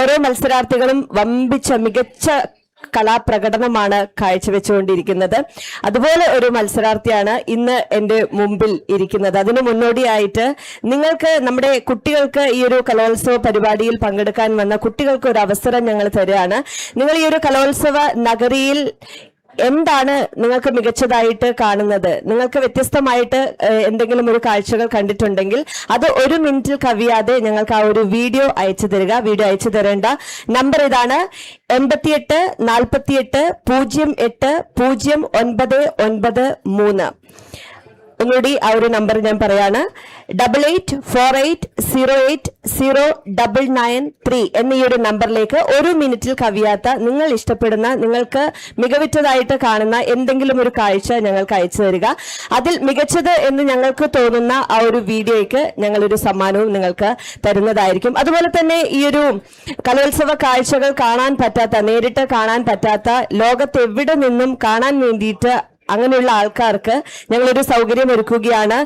ഓരോ മത്സരാർത്ഥികളും വമ്പിച്ച മികച്ച കലാപ്രകടനമാണ് കാഴ്ചവെച്ചുകൊണ്ടിരിക്കുന്നത്. അതുപോലെ ഒരു മത്സരാർത്ഥിയാണ് ഇന്ന് എന്റെ മുമ്പിൽ ഇരിക്കുന്നത്. അതിന് മുന്നോടിയായിട്ട് നിങ്ങൾക്ക് നമ്മുടെ കുട്ടികൾക്ക് ഈ ഒരു കലോത്സവ പരിപാടിയിൽ പങ്കെടുക്കാൻ വന്ന കുട്ടികൾക്ക് ഒരു അവസരം ഞങ്ങൾ തരികയാണ്. നിങ്ങൾ ഈ ഒരു കലോത്സവ നഗരിയിൽ എന്താണ് നിങ്ങൾക്ക് മികച്ചതായിട്ട് കാണുന്നത്? നിങ്ങൾക്ക് വ്യത്യസ്തമായിട്ട് എന്തെങ്കിലും ഒരു കാഴ്ചകൾ കണ്ടിട്ടുണ്ടെങ്കിൽ അത് ഒരു മിനിറ്റിൽ കവിയാതെ ഞങ്ങൾക്ക് ആ ഒരു വീഡിയോ അയച്ചു തരിക. വീഡിയോ അയച്ചു തരേണ്ട നമ്പർ ഇതാണ് എൺപത്തിയെട്ട് നാൽപ്പത്തിയെട്ട് പൂജ്യം എട്ട് പൂജ്യം ഒൻപത് ഒൻപത് മൂന്ന്. ഒന്നുകൂടി ആ ഒരു നമ്പർ ഞാൻ പറയാണ്. Double eight four eight zero eight zero double nine three എന്ന ഈ ഒരു നമ്പറിലേക്ക് ഒരു മിനിറ്റിൽ കവിയാത്ത നിങ്ങൾ ഇഷ്ടപ്പെടുന്ന നിങ്ങൾക്ക് മികവിറ്റതായിട്ട് കാണുന്ന എന്തെങ്കിലും ഒരു കാഴ്ച ഞങ്ങൾക്ക് അയച്ചു തരിക. അതിൽ മികച്ചത് എന്ന് ഞങ്ങൾക്ക് തോന്നുന്ന ആ ഒരു വീഡിയോയ്ക്ക് ഞങ്ങളൊരു സമ്മാനവും നിങ്ങൾക്ക് തരുന്നതായിരിക്കും. അതുപോലെ തന്നെ ഈ ഒരു കലോത്സവ കാഴ്ചകൾ കാണാൻ പറ്റാത്ത നേരിട്ട് കാണാൻ പറ്റാത്ത ലോകത്തെവിടെ നിന്നും കാണാൻ വേണ്ടിയിട്ട് അങ്ങനെയുള്ള ആൾക്കാർക്ക് ഞങ്ങളൊരു സൗകര്യം ഒരുക്കുകയാണ്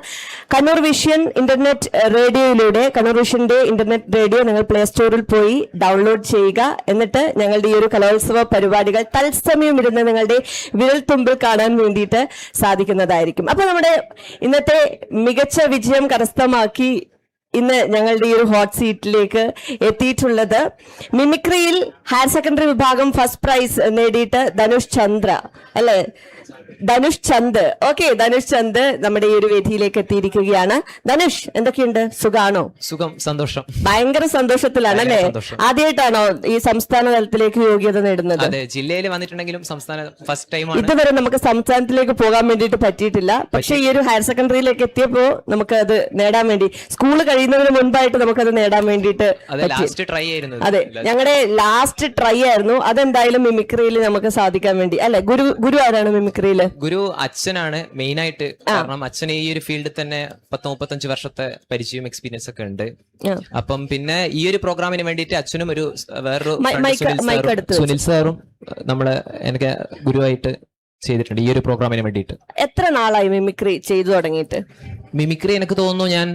കണ്ണൂർ വിഷൻ ഇന്റർനെറ്റ് റേഡിയോയിലൂടെ കണ്ണൂർ വിഷന്റെ ഇന്റർനെറ്റ് റേഡിയോ നിങ്ങൾ പ്ലേ സ്റ്റോറിൽ പോയി ഡൗൺലോഡ് ചെയ്യുക. എന്നിട്ട് ഞങ്ങളുടെ ഈ ഒരു കലോത്സവ പരിപാടികൾ തത്സമയം ഇരുന്ന് നിങ്ങളുടെ വിരൽ തുമ്പിൽ കാണാൻ വേണ്ടിയിട്ട് സാധിക്കുന്നതായിരിക്കും. അപ്പൊ നമ്മുടെ ഇന്നത്തെ മികച്ച വിജയം കരസ്ഥമാക്കി ഇന്ന് ഞങ്ങളുടെ ഈ ഒരു ഹോട്ട് സീറ്റിലേക്ക് എത്തിയിട്ടുള്ളത് മിമിക്രിയിൽ ഹയർ സെക്കൻഡറി വിഭാഗം ഫസ്റ്റ് പ്രൈസ് നേടിയിട്ട് ധനുഷ് ചന്ദ്ര അല്ലെ? ധനുഷ് ചന്ദ്. ഓക്കെ ധനുഷ് ചന്ദ് നമ്മുടെ ഈ ഒരു വേദിയിലേക്ക് എത്തിയിരിക്കുകയാണ്. ധനുഷ് എന്തൊക്കെയുണ്ട്? സുഖാണോ? സുഖം സന്തോഷം. ഭയങ്കര സന്തോഷത്തിലാണ് അല്ലേ? ആദ്യമായിട്ടാണോ ഈ സംസ്ഥാന തലത്തിലേക്ക് യോഗ്യത നേടുന്നത്? അതെ ജില്ലയിൽ വന്നിട്ടുണ്ടെങ്കിലും സംസ്ഥാന ഫസ്റ്റ് ടൈമാണ് ഇതുവരെ നമുക്ക് സംസ്ഥാനത്തിലേക്ക് പോകാൻ വേണ്ടിട്ട് പറ്റിയിട്ടില്ല. പക്ഷെ ഈ ഒരു ഹയർ സെക്കൻഡറിയിലേക്ക് എത്തിയപ്പോ നമുക്ക് അത് നേടാൻ വേണ്ടി സ്കൂൾ കഴിയുന്നതിന് മുൻപായിട്ട് അത് നേടാൻ വേണ്ടിയിട്ട് ലാസ്റ്റ് ട്രൈ ആയിരുന്നു അതെ ഞങ്ങളുടെ ലാസ്റ്റ് ട്രൈ ആയിരുന്നു. അതെന്തായാലും മിമിക്രിയിൽ നമുക്ക് സാധിക്കാൻ വേണ്ടി. അല്ലെ? ഗുരു ഗുരു ആരാണ് മിമിക്രിയിൽ ഗുരു അച്ഛനാണ് മെയിൻ ആയിട്ട് കാരണം അച്ഛൻ ഈ ഒരു ഫീൽഡിൽ തന്നെ പത്ത് മുപ്പത്തഞ്ച് വർഷത്തെ പരിചയം എക്സ്പീരിയൻസ് ഒക്കെ ഉണ്ട്. അപ്പം പിന്നെ ഈ ഒരു പ്രോഗ്രാമിന് വേണ്ടിയിട്ട് അച്ഛനും ഒരു വേറൊരു സുനിൽ സാറും നമ്മൾ എനിക്ക് ഗുരുവായിട്ട് ചെയ്തിട്ടുണ്ട് ഈ ഒരു പ്രോഗ്രാമിന് വേണ്ടിയിട്ട്. എത്ര നാളായി മിമിക്രി ചെയ്തു തുടങ്ങിയിട്ട്? മിമിക്രി എനിക്ക് തോന്നുന്നു ഞാൻ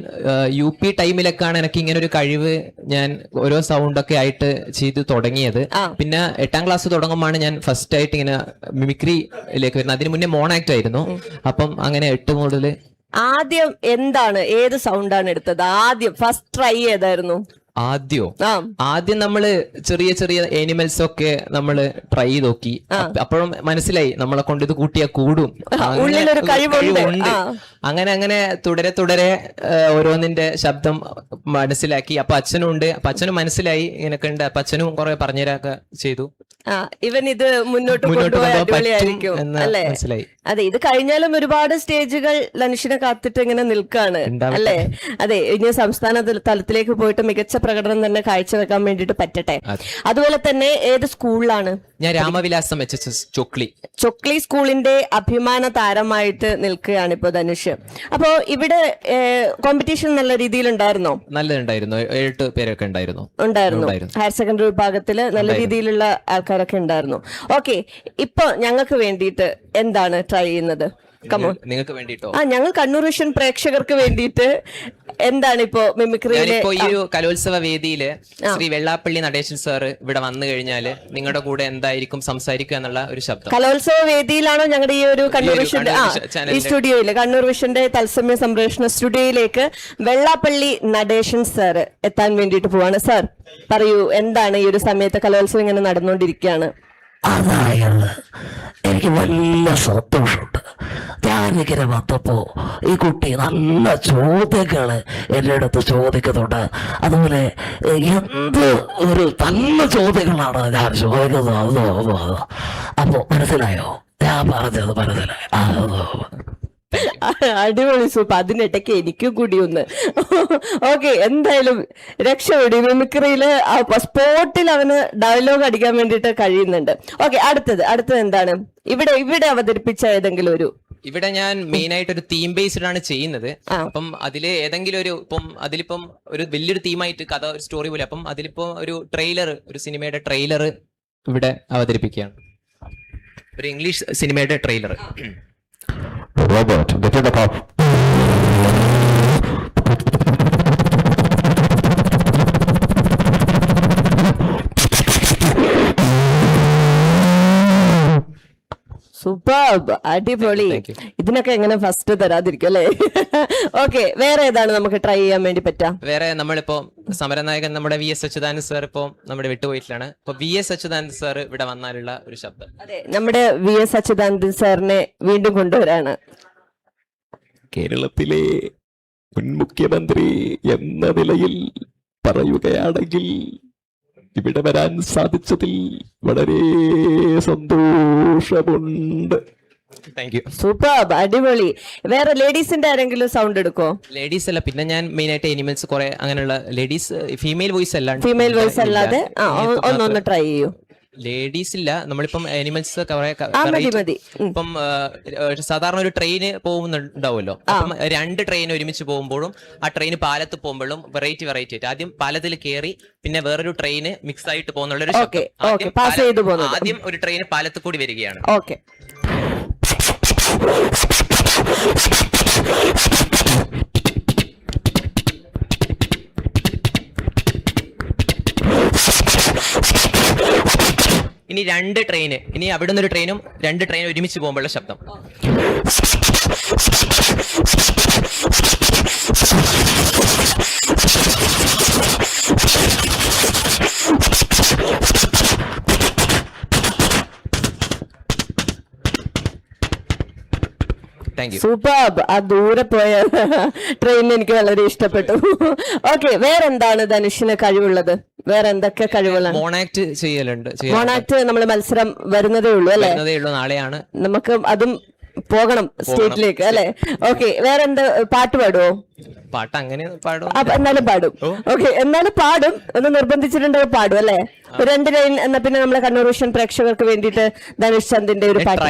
യു പി ടൈമിലൊക്കെയാണ് എനിക്ക് ഇങ്ങനെ ഒരു കഴിവ് ഞാൻ ഓരോ സൗണ്ട് ഒക്കെ ആയിട്ട് ചെയ്ത് തുടങ്ങിയത്. പിന്നെ എട്ടാം ക്ലാസ് തുടങ്ങുമ്പോഴാണ് ഞാൻ ഫസ്റ്റ് ആയിട്ട് ഇങ്ങനെ മിമിക്രിയിലേക്ക് വരുന്നത്. അതിന് മുന്നേ മോൺ ആക്ട് ആയിരുന്നു. അപ്പം അങ്ങനെ എട്ട് മുതൽ ആദ്യം എന്താണ് ഏത് സൗണ്ടാണ് എടുത്തത്? ആദ്യം ഫസ്റ്റ് ട്രൈ ഏതായിരുന്നു? ആദ്യോ? ആദ്യം നമ്മൾ ചെറിയ ചെറിയ ആനിമൽസ് ഒക്കെ നമ്മൾ ട്രൈ ചെയ്ത് നോക്കി അപ്പ- അപ്പോഴും മനസ്സിലായി നമ്മളെ കൊണ്ട് ഇത് കൂട്ടിയാ കൂടും. അങ്ങനെ കഴിവുണ്ട്. അങ്ങനെ അങ്ങനെ തുടരെ തുടരെ ഓരോന്നിന്റെ ശബ്ദം മനസ്സിലാക്കി. അപ്പൊ അച്ഛനും ഉണ്ട് അപ്പൊ അച്ഛനും മനസ്സിലായി. ഇങ്ങനൊക്കെ ഉണ്ട്. അപ്പൊ അച്ഛനും കുറെ പറഞ്ഞുതരാക്കെ ചെയ്തു. ഇവൻ ഇത് മുന്നോട്ട് പറ്റും അല്ലേ. അതെ ഇത് കഴിഞ്ഞാലും ഒരുപാട് സ്റ്റേജുകൾ ധനുഷിനെ കാത്തിട്ട് ഇങ്ങനെ നിൽക്കാണ്. അല്ലേ? അതെ ഇനി സംസ്ഥാന തലത്തിലേക്ക് പോയിട്ട് മികച്ച പ്രകടനം തന്നെ കാഴ്ചവെക്കാൻ വേണ്ടിയിട്ട് പറ്റട്ടെ? അതുപോലെ തന്നെ ഏത് സ്കൂളിലാണ്? ഞാൻ Ramavilasam H S S Chokli. Chokli സ്കൂളിന്റെ അഭിമാന താരമായിട്ട് നിൽക്കുകയാണ് ഇപ്പൊ ധനുഷ്. അപ്പോ ഇവിടെ കോമ്പറ്റീഷൻ നല്ല രീതിയിൽ ഉണ്ടായിരുന്നോ നല്ലതുണ്ടായിരുന്നു. എട്ട് പേരൊക്കെ ഉണ്ടായിരുന്നു. ഉണ്ടായിരുന്നു. ഉണ്ടായിരുന്നു. ഹയർ സെക്കൻഡറി വിഭാഗത്തിൽ നല്ല രീതിയിലുള്ള ആൾക്കാരൊക്കെ ഉണ്ടായിരുന്നു. ഓക്കെ ഇപ്പൊ ഞങ്ങൾക്ക് വേണ്ടിയിട്ട് എന്താണ് ട്രൈ ചെയ്യുന്നത്? നിങ്ങൾക്ക് വേണ്ടിട്ടോ? ആ ഞങ്ങൾ കണ്ണൂർ വിഷൻ പ്രേക്ഷകർക്ക് വേണ്ടിയിട്ട് എന്താണ് ഇപ്പോ മിമിക്രിയിലെ ഇപ്പോ ഈ ഒരു കലോത്സവ വേദിയിൽ ശ്രീ വെള്ളാപ്പള്ളി നടേശൻ സാർ ഇവിടെ വന്നു കഴിഞ്ഞാൽ നിങ്ങളുടെ കൂടെ എന്തായിരിക്കും സംസാരിക്കുക എന്നുള്ള ഒരു ശബ്ദം. കലോത്സവ വേദിയിലാണോ ഞങ്ങളുടെ ഈ ഒരു കണ്ണൂർ വിഷന്റെ വിഷൻ ഈ സ്റ്റുഡിയോയിൽ കണ്ണൂർ വിഷന്റെ തത്സമയ സംപ്രേഷണ സ്റ്റുഡിയോയിലേക്ക് വെള്ളാപ്പള്ളി നടേശൻ സാർ എത്താൻ വേണ്ടിട്ട് പോവാണ്. സാർ പറയൂ എന്താണ് ഈ ഒരു സമയത്ത് കലോത്സവം ഇങ്ങനെ നടന്നുകൊണ്ടിരിക്കുകയാണ്? അതായത് എനിക്ക് വലിയ സന്തോഷമുണ്ട്. ഞാനിങ്ങനെ വന്നപ്പോ ഈ കുട്ടി നല്ല ചോദ്യങ്ങൾ എന്റെ അടുത്ത് ചോദിക്കുന്നുണ്ട്. അതുപോലെ എന്ത് ഒരു നല്ല ചോദ്യങ്ങളാണ് ഞാൻ ചോദിക്കുന്നത്? അതോ അതോ അതോ. അപ്പോ മനസ്സിലായോ? ഞാൻ പറഞ്ഞത് മനസ്സിലായി. അടിപൊളി സൂപ്പ് അതിനിടയ്ക്ക് എനിക്കും കൂടി ഒന്ന്. ഓക്കെ എന്തായാലും രക്ഷപ്പെടി. മിമിക്രിയിൽ സ്പോട്ടിൽ അവന് ഡയലോഗ് അടിക്കാൻ വേണ്ടിയിട്ട് കഴിയുന്നുണ്ട്. ഓക്കെ അടുത്തത് അടുത്തത് എന്താണ്? ഇവിടെ ഇവിടെ അവതരിപ്പിച്ച ഏതെങ്കിലും ഒരു ഇവിടെ ഞാൻ മെയിൻ ആയിട്ട് ഒരു തീം ബേസ്ഡ് ആണ് ചെയ്യുന്നത്. അപ്പം അതിൽ ഏതെങ്കിലും ഒരു ഇപ്പം അതിലിപ്പം ഒരു വലിയൊരു തീമായിട്ട് കഥ ഒരു സ്റ്റോറി പോലെ. അപ്പം അതിലിപ്പോ ഒരു ട്രെയിലർ ഒരു സിനിമയുടെ ട്രെയിലർ ഇവിടെ അവതരിപ്പിക്കുകയാണ്. ഒരു ഇംഗ്ലീഷ് സിനിമയുടെ ട്രെയിലർ Robert, സൂപ്പർ അടിപൊളി. ഇതിനൊക്കെ എങ്ങനെ ഫസ്റ്റ് തരാതിരിക്കും അല്ലേ? ഓക്കെ വേറെ ഏതാണ് നമുക്ക് ട്രൈ ചെയ്യാൻ വേണ്ടി പറ്റാ? വേറെ നമ്മളിപ്പോ സമരനായകൻ നമ്മുടെ വി എസ് അച്യുതാനന്ദ സർ ഇപ്പോ നമ്മുടെ വിട്ടുപോയിട്ടില്ലാണ് ഇപ്പൊ വി എസ് അച്യുതാനന്ദ സർ ഇവിടെ വന്നാലുള്ള ഒരു ശബ്ദം. അതെ നമ്മുടെ വി എസ് അച്യുതാനന്ദൻ സാറിനെ വീണ്ടും കൊണ്ടുവരാണ്. കേരളത്തിലെ മുൻ മുഖ്യമന്ത്രി എന്ന നിലയിൽ പറയുകയാണെങ്കിൽ ഇവിടെ വരാൻ സാധിച്ചതിൽ വളരെ സന്തോഷമുണ്ട്. സൂപ്പർ അടിപൊളി. വേറെ ലേഡീസിന്റെ ആരെങ്കിലും സൗണ്ട് എടുക്കോ? ലേഡീസ് അല്ല പിന്നെ ഞാൻ മെയിൻ ആയിട്ട് എനിമൽസ് കുറെ അങ്ങനെയുള്ള ലേഡീസ് ഫീമെയിൽ വോയിസ് അല്ലാണ്ട് ഫീമെയിൽ വോയിസ് അല്ലാതെ? ഒന്നൊന്ന് ട്രൈ ചെയ്യൂ. ലേഡീസ് ഇല്ല നമ്മളിപ്പം ആനിമൽസ്. ഇപ്പം സാധാരണ ഒരു ട്രെയിന് പോകുന്നുണ്ടാവുമല്ലോ. അപ്പം രണ്ട് ട്രെയിൻ ഒരുമിച്ച് പോകുമ്പോഴും ആ ട്രെയിൻ പാലത്ത് പോകുമ്പോഴും വെറൈറ്റി വെറൈറ്റി ആയിട്ട്. ആദ്യം പാലത്തിൽ കയറി പിന്നെ വേറൊരു ട്രെയിന് മിക്സ് ആയിട്ട് പോകുന്നുള്ള ഒരു ആദ്യം ഒരു ട്രെയിൻ പാലത്ത് കൂടി വരികയാണ്. ഓക്കെ രണ്ട് ട്രെയിന് ഇനി അവിടെ നിന്ന് ഒരു ട്രെയിനും രണ്ട് ട്രെയിൻ ഒരുമിച്ച് പോകുമ്പോഴുള്ള ശബ്ദം. സൂപ്പർബ് ആ ദൂരെ പോയ ട്രെയിൻ എനിക്ക് വളരെ ഇഷ്ടപ്പെട്ടു. ഓക്കെ വേറെന്താണ് ധനുഷിന് കഴിവുള്ളത്? വേറെ എന്തൊക്കെ കഴിവുകളാണ്? മോണാക്ട് ചെയ്യലുണ്ട്. മോണാക്ട് നമ്മൾ മത്സരം വരുന്നതേ ഉള്ളൂ അല്ലേ? വരുന്നതേ ഉള്ളൂ നാളെയാണ്. നമുക്ക് അതും പോകണം സ്റ്റേറ്റിലേക്ക് അല്ലെ? ഓക്കെ വേറെ എന്താ പാട്ട് പാടുവോ? പാട്ട് അങ്ങനെ പാടും എന്നാലും പാടും. ഓക്കെ എന്നാലും പാടും. ഒന്ന് നിർബന്ധിച്ചിട്ടുണ്ടെങ്കിൽ പാടും അല്ലെ? രണ്ട് ലൈൻ എന്നാ പിന്നെ നമ്മളെ കണ്ണൂർ വിഷൻ പ്രേക്ഷകർക്ക് വേണ്ടിയിട്ട് ധനുഷ് ചന്ദിന്റെ ഒരു പാട്ട്.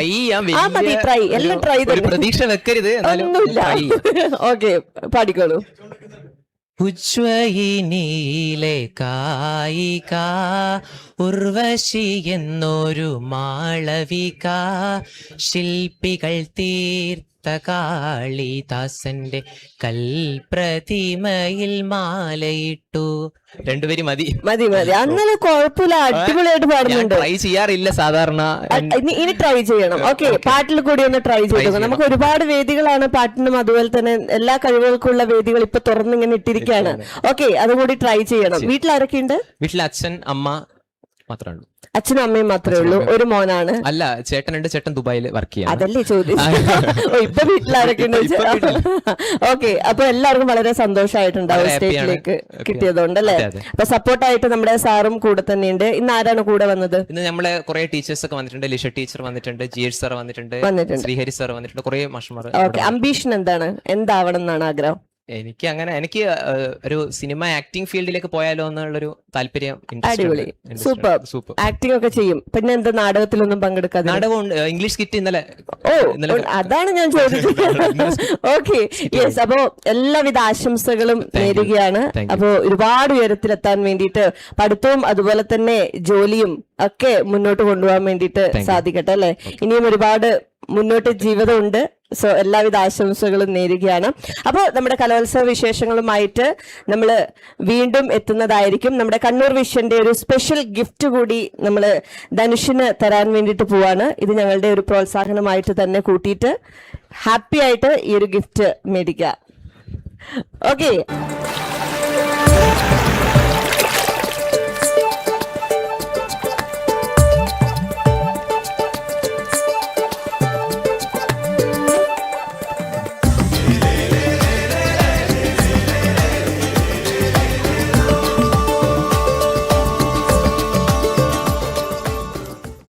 ആ മതി ട്രൈ എല്ലാം ട്രൈ പ്രതീക്ഷ വെക്കരുത് ഒന്നുമില്ല. ഓക്കെ പാടിക്കോളൂ. ഉജ്വയിനിയിലെ കായിക ഉർവശി എന്നൊരു മാളവിക. ശില്പികൾ തീർത്ത കാളിദാസന്റെ കൽപ്രതിമയിൽ മാലയിട്ടു. രണ്ടുപേരും മതി. മതി മതി. അന്നലെ കുഴപ്പമില്ല. അടിപൊളിയായിട്ട് പാടുന്നുണ്ട്. ട്രൈ ചെയ്യാറില്ല സാധാരണ. ഇനി ട്രൈ ചെയ്യണം. ഓക്കെ പാട്ടിൽ കൂടി ഒന്ന് ട്രൈ ചെയ്തു നമുക്ക് ഒരുപാട് വേദികളാണ് പാട്ടിനും അതുപോലെ തന്നെ എല്ലാ കഴിവുകൾക്കുള്ള വേദികൾ ഇപ്പൊ തുറന്നിങ്ങനെ ഇട്ടിരിക്കുകയാണ്. ഓക്കെ അതുകൂടി ട്രൈ ചെയ്യണം. വീട്ടിൽ ആരൊക്കെയുണ്ട് വീട്ടിൽ അച്ഛൻ അമ്മ മാത്രമേ ഉള്ളൂ. അച്ഛനും അമ്മയും മാത്രമേ ഉള്ളൂ. ഒരു മോനാണ്. അല്ല ചേട്ടനുണ്ട് ചേട്ടൻ ദുബായിൽ വർക്ക് ചെയ്യാം അതല്ലേ ചോദ്യം? ഓ ഇപ്പൊ വീട്ടിൽ ആരൊക്കെയുണ്ട് ഓക്കെ അപ്പൊ എല്ലാവർക്കും വളരെ സന്തോഷമായിട്ടുണ്ടാവും വളരെ happy ആണ്. സ്റ്റേറ്റിലേക്ക് കിട്ടിയതുകൊണ്ട് അല്ലേ? അതെ, അതെ. അപ്പൊ സപ്പോർട്ടായിട്ട് നമ്മുടെ സാറും കൂടെ തന്നെയുണ്ട്. ഇന്ന് ആരാണ് കൂടെ വന്നത്? ഇന്ന് നമ്മളെ കുറെ ടീച്ചേഴ്സ് ഒക്കെ വന്നിട്ടുണ്ട്. ലിഷ ടീച്ചർ വന്നിട്ടുണ്ട് ജി എച്ച് സാർ വന്നിട്ടുണ്ട് വന്നിട്ടുണ്ട്. ശ്രീഹരി സാർ വന്നിട്ടുണ്ട്. കുറെ മാഷന്മാർ ഓക്കെ അംബീഷൻ എന്താണ്? എന്താവണം എന്നാണ് ആഗ്രഹം? എനിക്ക് അങ്ങനെ എനിക്ക് ഒരു സിനിമ ആക്ടിംഗ് ഫീൽഡിലേക്ക് പോയാലോ എന്നുള്ളൊരു താല്പര്യം അടിപൊളി. സൂപ്പർ. സൂപ്പർ. ആക്ടിംഗ് ഒക്കെ ചെയ്യും. പിന്നെ എന്താ നാടകത്തിലൊന്നും പങ്കെടുക്കാതെ? നാടകം ഇംഗ്ലീഷ് കിറ്റ് ഇന്നലെ ഓ അതാണ് ഞാൻ ചോദിച്ചത്. ഓക്കെ. യെസ് അപ്പോ എല്ലാവിധ ആശംസകളും നേരുകയാണ്. അപ്പോ ഒരുപാട് ഉയരത്തിലെത്താൻ വേണ്ടിയിട്ട് പഠിത്തവും അതുപോലെ തന്നെ ജോലിയും ഒക്കെ മുന്നോട്ട് കൊണ്ടുപോകാൻ വേണ്ടിയിട്ട് സാധിക്കട്ടെ അല്ലെ? ഇനിയും ഒരുപാട് മുന്നോട്ട് ജീവിതമുണ്ട്. സോ എല്ലാവിധ ആശംസകളും നേരുകയാണ്. അപ്പോൾ നമ്മുടെ കലോത്സവ വിശേഷങ്ങളുമായിട്ട് നമ്മൾ വീണ്ടും എത്തുന്നതായിരിക്കും. നമ്മുടെ കണ്ണൂർ വിഷന്റെ ഒരു സ്പെഷ്യൽ ഗിഫ്റ്റ് കൂടി നമ്മൾ ധനുഷിന് തരാൻ വേണ്ടിയിട്ട് പോവാണ്. ഇത് ഞങ്ങളുടെ ഒരു പ്രോത്സാഹനമായിട്ട് തന്നെ കൂട്ടിയിട്ട് ഹാപ്പി ആയിട്ട് ഈ ഒരു ഗിഫ്റ്റ് മേടിക്കുക. ഓക്കെ